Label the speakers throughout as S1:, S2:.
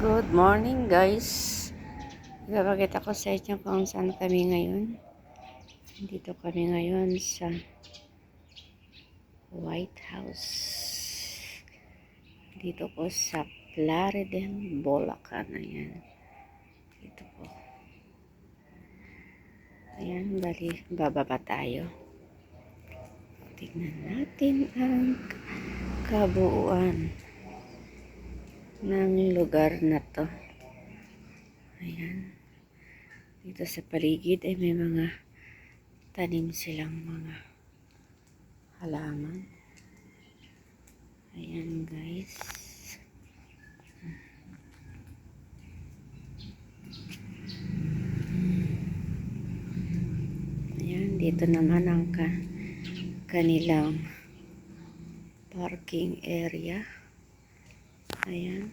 S1: Good morning guys. Ipapakita ko sa inyo kung saan kami ngayon. Dito kami ngayon sa White House. Dito po sa Plaridel, Bulacan. Ayan. Dito po. Ayan, bali, bababa tayo. Tingnan natin ang kabuuan ng lugar na to. Ayan. Dito sa paligid ay may mga tanim silang mga halaman. Ayan guys. Ayan, dito naman ang ka kanilang parking area. Ayan.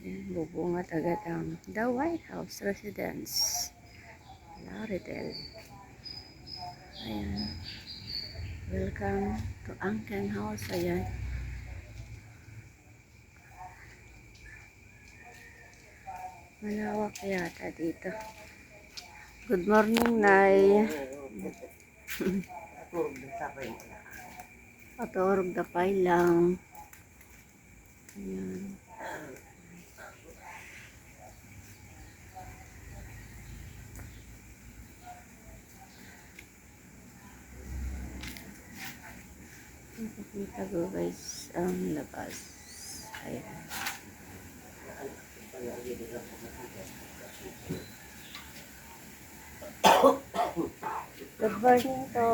S1: Ayan, bubungat agad ang The White House Residence. Lauderdale. Ayan. Welcome to Angken House. Ayan. Malawak yata dito. Good morning, Nay. Paturog na lang. Ayan. Nakikita ko guys ang labas. Ayan. Good morning po.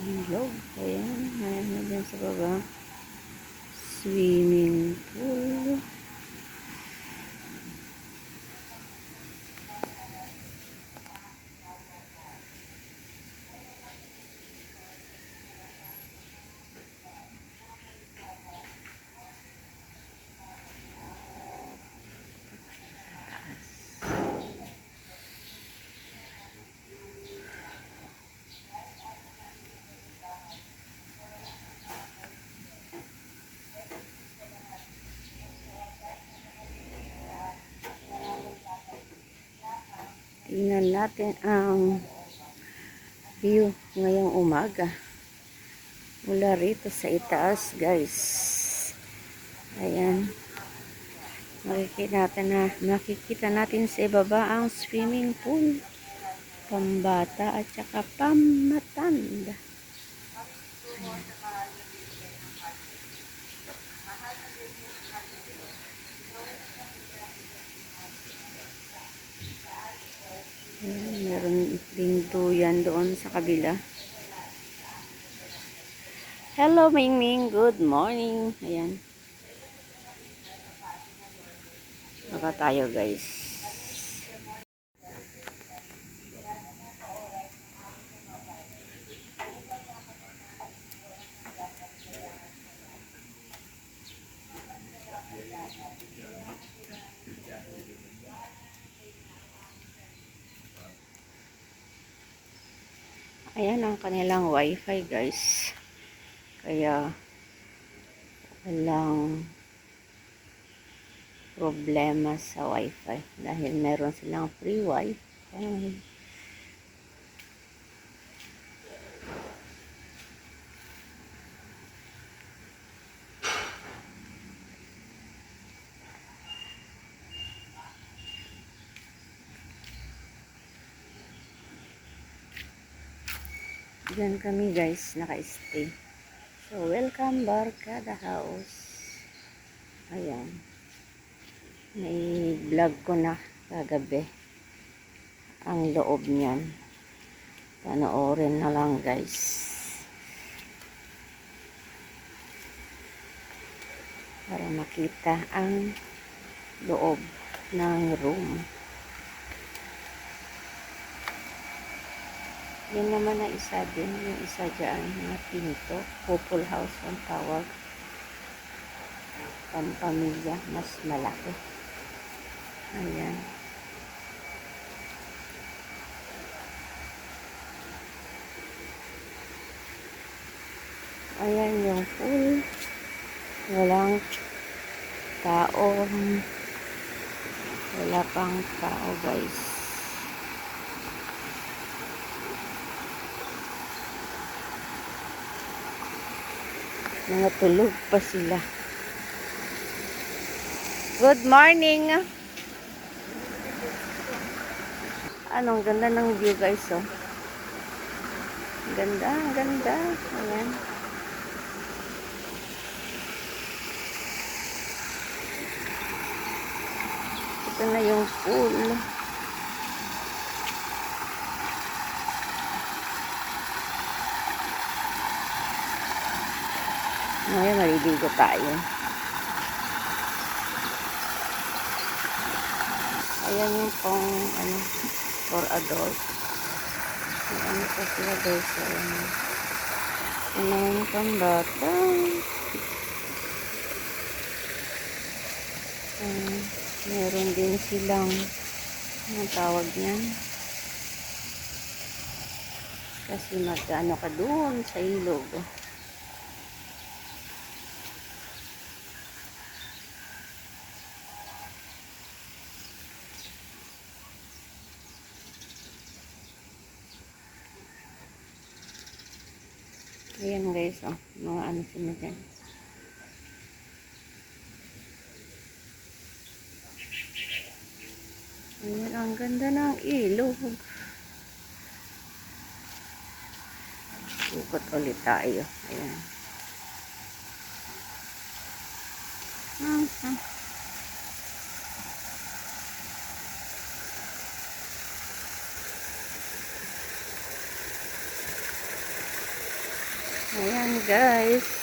S1: Ilog. Ayan. Ayan na dyan sa baba. Swimming pool. Tingnan natin ang view ngayong umaga. Mula rito sa itaas, guys. Ayan. Makikita natin, na, makikita natin sa ibaba ang swimming pool. Pambata at saka pamatanda. Ayan, meron ding duyan doon sa kabila. Hello, Mingming. Good morning. Ayan. Baka tayo, guys. Ayan ang kanilang wifi guys. Kaya walang problema sa wifi dahil meron silang free wifi. Diyan kami guys, naka-stay. So, welcome Barkada House. Ayan. May vlog ko na kagabi. Ang loob niyan. Panoorin na lang guys. Para makita ang loob ng room. Yan naman na isa din, yung isa dyan na pinto. Couple house ang tawag. Pampamilya, mas malaki. Ayan. Ayan yung pool. Walang tao. Wala pang tao guys. Mga tulog pa sila. Good morning! Anong ganda ng view guys oh. Ganda, ganda. Ayan. Ito na yung pool. Ngayon, maliligo tayo. Ayan yung pong, ano, for adults. May ano pa sila guys. Ayan. Naman yung pambata. Ayan. Meron din silang, ang tawag niyan. Kasi mag-ano ka doon sa ilog. Ayan guys, oh, mga ano sila dyan. Ayan, ang ganda ng ilog. Ikot ulit tayo. Ayan. Ah, guys.